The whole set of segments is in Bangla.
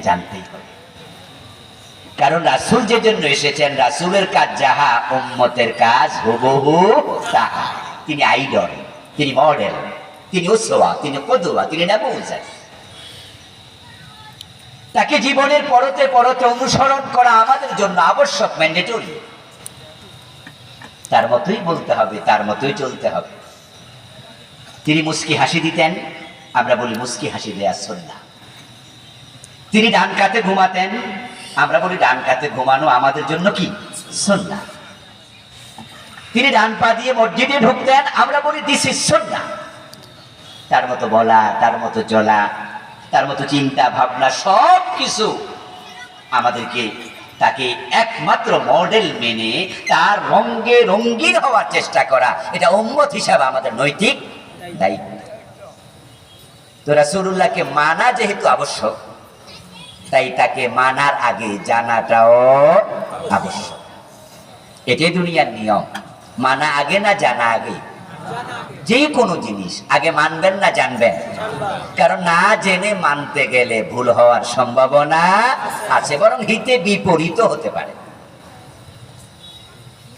জানতেই হবে। কারণ রাসুল যে জন্য এসেছেন, রাসুলের কাজ যাহা, উম্মতের কাজ হুবহু তাহা। তিনি আইডল, তিনি মডেল, তিনি উসোয়া তিনি কদুয়া তিনি নাবুজা তাকে জীবনের পরতে পরতে অনুসরণ করা আমাদের জন্য আবশ্যক, ম্যান্ডেটরি। তার মতোই বলতে হবে, তার মতোই চলতে হবে। তিনি মুস্কি হাসি দিতেন, আমরা বলি মুস্কি হাসি দেয়া সন্না তিনি ডান কাতে ঘুমাতেন। আমরা বলি ডান কাতে ঘুমানো আমাদের জন্য কি? সন্না তিনি ডান পা দিয়ে মসজিদে ঢুকতেন, আমরা বলি দিস ইজ সন্না তার মতো বলা, তার মতো চলা, তার মতো চিন্তা, ভাবনা, সব কিছু আমাদেরকে তাকে একমাত্র মডেল মেনে তার রঙ্গে রঙ্গিন হওয়ার চেষ্টা করা। এটা উম্মত হিসাবে, আমাদের নৈতিক দায়িত্ব। তো রাসূলুল্লাহকে মানা যেহেতু আবশ্যক তাই তাকে মানার আগে জানাটাও আবশ্যক। এটাই দুনিয়ার নিয়ম। মানা আগে না জানা আগে? যে কোনো জিনিস। আগে মানবেন না জানবেন? কারণ না জেনে মানতে গেলে ভুল হওয়ার সম্ভাবনা আছে, বরং হিতে বিপরীত হতে পারে।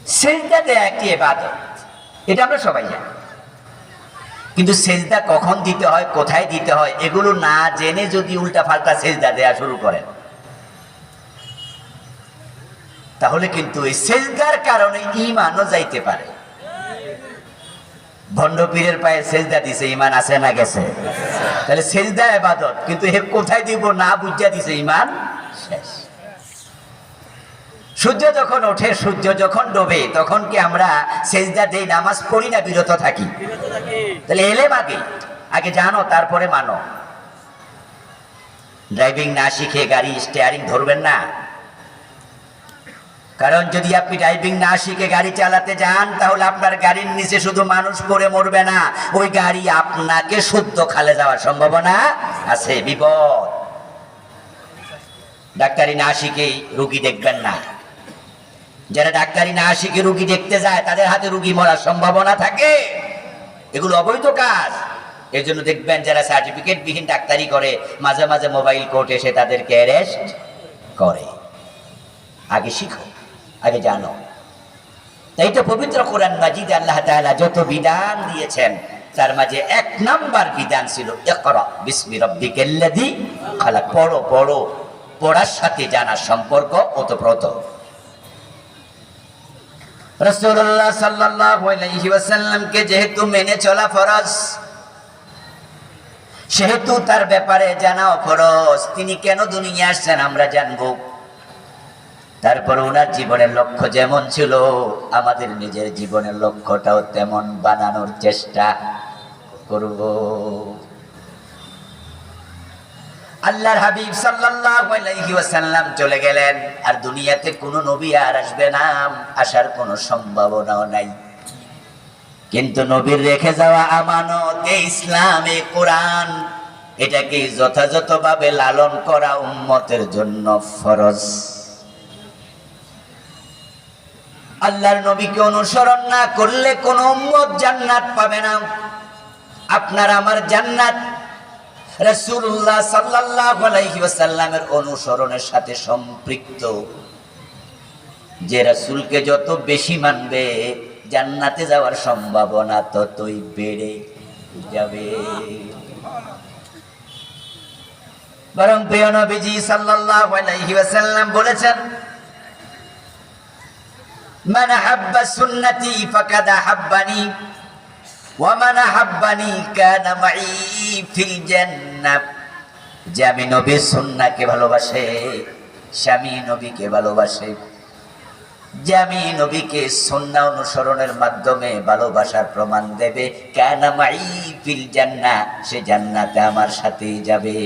সেজদা দেয়া একটি এবাদত এটা আমরা সবাই জানি। কিন্তু সেজদা কখন দিতে হয়, কোথায় দিতে হয়, এগুলো না জেনে যদি উল্টা ফাল্টা সেজদা দেয়া শুরু করেন। তাহলে কিন্তু এই সেজদার কারণে ইমানও যাইতে পারে। ভণ্ড পীরের পায়ে সেজদা দিছে ইমান আছে না গেছে? তাহলে সেজদা এবাদত, কিন্তু হে কোথায় দিব না বুঝা দিছে ইমান শেষ। সূর্য যখন ওঠে সূর্য যখন ডোবে তখন কি আমরা সেজদা দেই নামাজ পড়ি না বিরত থাকি? তাহলে এলেম আগে? আগে জানো তারপরে মানো। ড্রাইভিং না শিখে গাড়ি স্টিয়ারিং ধরবেন না। কারণ যদি আপনি ড্রাইভিং না শিখে গাড়ি চালাতে যান তাহলে আপনার গাড়ির নিচে শুধু মানুষ পড়ে মরবে না। ওই গাড়ি আপনাকে শুদ্ধ খালে যাওয়ার সম্ভাবনা আছে বিপদ। ডাক্তারি না শিখেই রুগী দেখবেন না। যারা ডাক্তারি না শিখে রুগী দেখতে যায়, তাদের হাতে রুগী মরার সম্ভাবনা থাকে। এগুলো অবৈধ কাজ। এর জন্য দেখবেন যারা সার্টিফিকেট বিহীন ডাক্তারি করে, মাঝে মাঝে মোবাইল কোর্ট এসে তাদেরকে অ্যারেস্ট করে। আগে শিখো, আগে জানো। তাই তো পবিত্র কোরআন মাজিদ আল্লাহ তাআলা যত বিধান দিয়েছেন, তার মাঝে এক নাম্বার বিধান ছিল পড়ো পড়ো। পড়ার সাথে জানার সম্পর্ক ওতপ্রোত। আলাইহি ওয়াসাল্লামকে যেহেতু মেনে চলা ফরজ, সেহেতু তার ব্যাপারে জানাও ফরজ। তিনি কেন দুনিয়া আসছেন আমরা জানব। তারপর ওনার জীবনের লক্ষ্য যেমন ছিল, আমাদের নিজের জীবনের লক্ষ্যটাও তেমন বানানোর চেষ্টা করব। আল্লাহর হাবিব সাল্লাল্লাহু আলাইহি ওয়াসাল্লাম চলে গেলেন। আর দুনিয়াতে কোনো নবী আর আসবে না, আসার কোনো সম্ভাবনাও নাই। কিন্তু নবীর রেখে যাওয়া আমানত ইসলামে কোরআন, এটাকে যথাযথভাবে লালন করা উম্মতের জন্য ফরজ। আল্লাহর নবীকে অনুসরণ না করলে কোন উম্মত জান্নাত পাবে না। আপনার আমার জান্নাত রসুল্লাহ সাল্লাহ আলাইসাল্লামের অনুসরণের সাথে সম্পৃক্ত। যে রসুলকে যত বেশি মানবে, জান্নাতে যাওয়ার সম্ভাবনা ততই বেড়ে যাবে। বরং প্রিয় নবীজি সাল্লাল্লাহু আলাইহি ওয়াসাল্লাম বলেছেন, মান হাব্বা সুন্নতি ফাকাদা হাব্বানি। ওয়ামান হাব্বানি কানা মাই ফিল জান্নাহ। যে আমি নবীর সুন্নাকে ভালোবাসে স্বামী নবীকে ভালোবাসে। যে আমি নবীকে সন্না অনুসরণের মাধ্যমে ভালোবাসার প্রমাণ দেবে, কেন মাই ফিল জান্না সে জান্নাতে আমার সাথেই যাবে।